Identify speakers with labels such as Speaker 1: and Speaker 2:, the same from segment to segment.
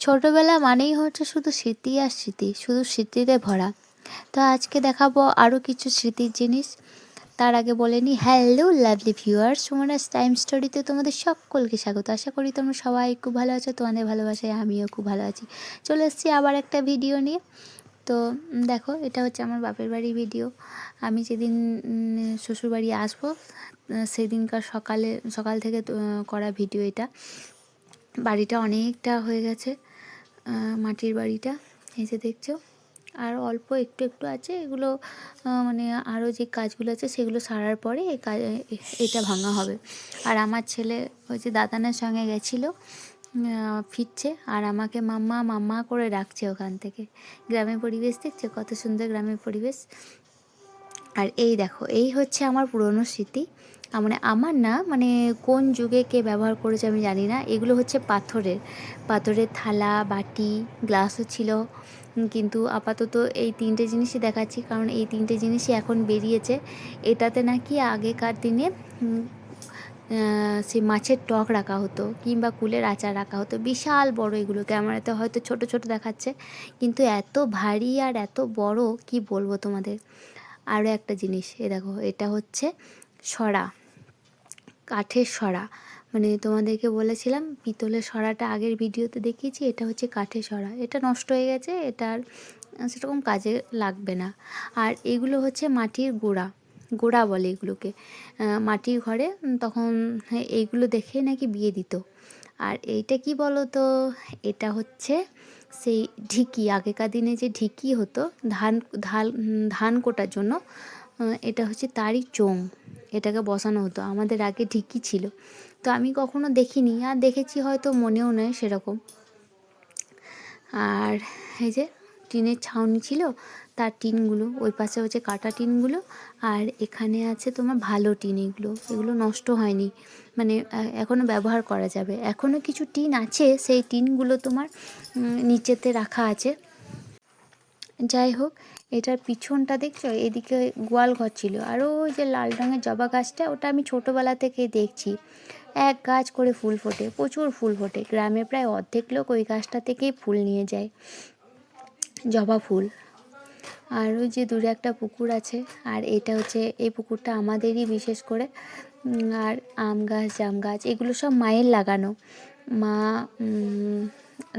Speaker 1: ছোটোবেলা মানেই হচ্ছে শুধু স্মৃতি আর স্মৃতি, শুধু স্মৃতিতে ভরা। তো আজকে দেখাবো আরও কিছু স্মৃতির জিনিস। তার আগে বলে নিই hello lovely viewers Sumana's time স্টোরিতে তোমাদের সকলকে স্বাগত। আশা করি তোমরা সবাই খুব ভালো আছো, তোমাদের ভালোবাসায় আমিও খুব ভালো আছি। চলে এসেছি আবার একটা ভিডিও নিয়ে। তো দেখো, এটা হচ্ছে আমার বাপের বাড়ি ভিডিও আমি যেদিন শ্বশুরবাড়ি আসব সেদিনকার সকালে, সকাল থেকে করা ভিডিও এটা। বাড়িটা অনেকটা হয়ে গেছে। মাটির বাড়িটা, এই যে দেখছ। আর অল্প একটু একটু আছে, এগুলো মানে আরও যে কাজগুলো আছে, সেগুলো সারার পরে এটা ভাঙা হবে। আর আমার ছেলে ওই যে দাদানের সঙ্গে গেছিল ফিরছে, আর আমাকে মাম্মা মাম্মা করে ডাকছে ওখান থেকে। গ্রামের পরিবেশ দেখছে, কত সুন্দর গ্রামের পরিবেশ। আর এই দেখো, এই হচ্ছে আমার পুরনো স্মৃতি। মানে আমার না মানে কোন যুগে কে ব্যবহার করেছে আমি জানি না। এগুলো হচ্ছে পাথরের। পাথরের থালা, বাটি, গ্লাসও ছিল। কিন্তু আপাতত এই তিনটে জিনিসই দেখাচ্ছি, কারণ এই তিনটে জিনিসই এখন বেরিয়েছে। এটাতে নাকি আগেকার দিনে সে মাছের টক রাখা হতো, কিংবা কুলের আচার রাখা হতো। বিশাল বড় এগুলো। ক্যামেরাতে হয়তো ছোট ছোট দেখাচ্ছে, কিন্তু এত ভারী আর এত বড়, কি বলব তোমাদের? আরও একটা জিনিস, এ দেখো, এটা হচ্ছে সরা, কাঠের সরা। মানে তোমাদেরকে বলেছিলাম, পিতলের সরাটা আগের ভিডিওতে দেখিয়েছি, এটা হচ্ছে কাঠের সরা। এটা নষ্ট হয়ে গেছে, এটা আর সেরকম কাজে লাগবে না। আর এগুলো হচ্ছে মাটির গোড়া গোড়া বলে এগুলোকে। মাটির ঘরে তখন এইগুলো দেখে নাকি বিয়ে দিত। আর এইটা কি বলো তো এটা হচ্ছে সেই ঢিকি, আগেকার দিনে যে ঢিকি হতো, ধান, ধাল ধান কোটার জন্য এটা হচ্ছে তারই চোং এটাকে বসানো হতো। আমাদের আগে ঢিকি ছিল। তো আমি কখনো দেখিনি, আর দেখেছি হয়তো মনেও নেই সেরকম। আর এই যে টিনের ছাউনি ছিল তার টিনগুলো ওই পাশে হচ্ছে কাটা টিনগুলো আর এখানে আছে তোমার ভালো টিন এগুলো। এগুলো নষ্ট হয়নি। মানে আহ, এখনও ব্যবহার করা যাবে। এখনও কিছু টিন আছে সেই টিনগুলো তোমার নিচেতে রাখা আছে। যাই হোক এটার পিছনটা দেখছ? এদিকে গোয়াল ঘর ছিল। আর ওই যে লাল রঙের জবা গাছটা ওটা আমি ছোটোবেলা থেকেই দেখছি। এক গাছ করে ফুল ফোটে প্রচুর ফুল ফোটে। গ্রামে প্রায় অর্ধেক লোক ওই গাছটা থেকেই ফুল নিয়ে যায়। জবা ফুল। আর ওই যে দূরে একটা পুকুর আছে, আর এটা হচ্ছে, এই পুকুরটা আমাদেরই বিশেষ করে। আর আম গাছ, জাম গাছ, এগুলো সব মায়ের লাগানো। মা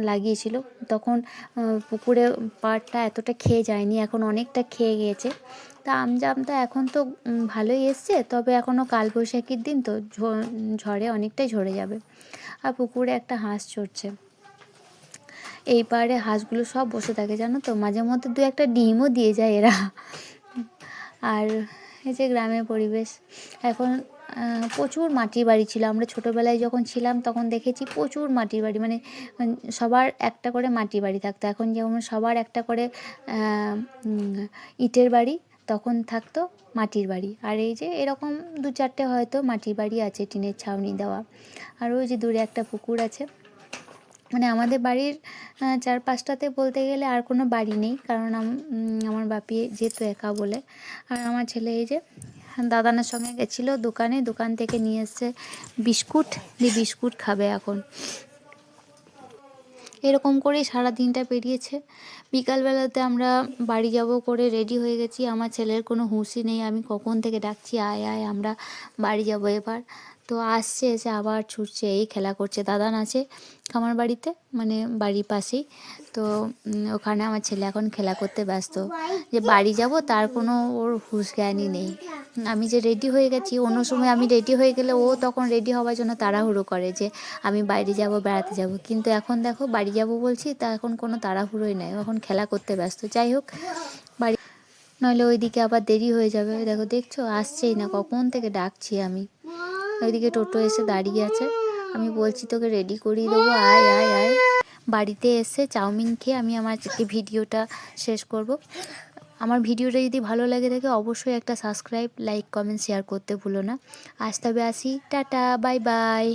Speaker 1: লাগিয়েছিল। তখন পুকুরে পাড়টা এতটা খেয়ে যায়নি, এখন অনেকটা খেয়ে গিয়েছে। তা আম জামটা এখন তো ভালোই এসছে, তবে এখনও কালবৈশাখীর দিন তো ঝড়ে অনেকটাই ঝরে যাবে। আর পুকুরে একটা হাঁস চড়ছে। এই পাড়ে হাঁসগুলো সব বসে থাকে, জানো তো? মাঝে মধ্যে দু একটা ডিমও দিয়ে যায় এরা। আর এই যে গ্রামের পরিবেশ, এখন প্রচুর মাটির বাড়ি ছিল। আমরা ছোটোবেলায় যখন ছিলাম তখন দেখেছি প্রচুর মাটির বাড়ি মানে সবার একটা করে মাটির বাড়ি থাকতো। এখন যেমন সবার একটা করে ইটের বাড়ি, তখন থাকতো মাটির বাড়ি। আর এই যে এরকম দু চারটে হয়তো মাটির বাড়ি আছে, টিনের ছাউনি দেওয়া। আর ওই যে দূরে একটা পুকুর আছে। মানে আমাদের বাড়ির চারপাশটাতে বলতে গেলে আর কোনো বাড়ি নেই। কারণ আম- আমার বাপি যেত একা বলে। আর আমার ছেলে এই যে, দাদানের সঙ্গে গেছিল দোকানে। দোকান থেকে নিয়ে এসছে বিস্কুট। দিয়ে বিস্কুট খাবে এখন। এরকম করেই সারা দিনটা পেরিয়েছে। বিকালবেলাতে আমরা বাড়ি যাব করে রেডি হয়ে গেছি। আমার ছেলের কোনো হুঁশই নেই। আমি কখন থেকে ডাকছি? আয় আয়, আমরা বাড়ি যাব এবার। তো আসছে এসে আবার ছুটছে, এই খেলা করছে দাদান আছে আমার বাড়িতে মানে বাড়ির পাশেই। তো ওখানে আমার ছেলে এখন খেলা করতে ব্যস্ত। যে বাড়ি যাব, তার কোনো ওর হুশ জ্ঞানই নেই। আমি যে রেডি হয়ে গেছি, অন্য সময় আমি রেডি হয়ে গেলে ও তখন রেডি হওয়ার জন্য তাড়াহুড়ো করে যে আমি বাইরে যাব, বেড়াতে যাব। কিন্তু এখন দেখো, বাড়ি যাব বলছি, তা এখন কোনো তাড়াহুড়োই নেই। এখন খেলা করতে ব্যস্ত। যাই হোক, বাড়ি নইলে ওইদিকে আবার দেরি হয়ে যাবে। দেখো, দেখছ, আসছেই না। কখন থেকে ডাকছি আমি? ওইদিকে টোটো এসে দাঁড়িয়ে আছে। আমি বলছি, তোকে রেডি করিয়ে দেবো, আয় আয় আয়। বাড়িতে এসে চাউমিন খেয়ে আমি আমার ভিডিওটা শেষ করব। আমার ভিডিওটা যদি ভালো লাগে থাকে, অবশ্যই একটা সাবস্ক্রাইব লাইক কমেন্ট শেয়ার করতে ভুলো না। আজ তবে আসি। Tata bye bye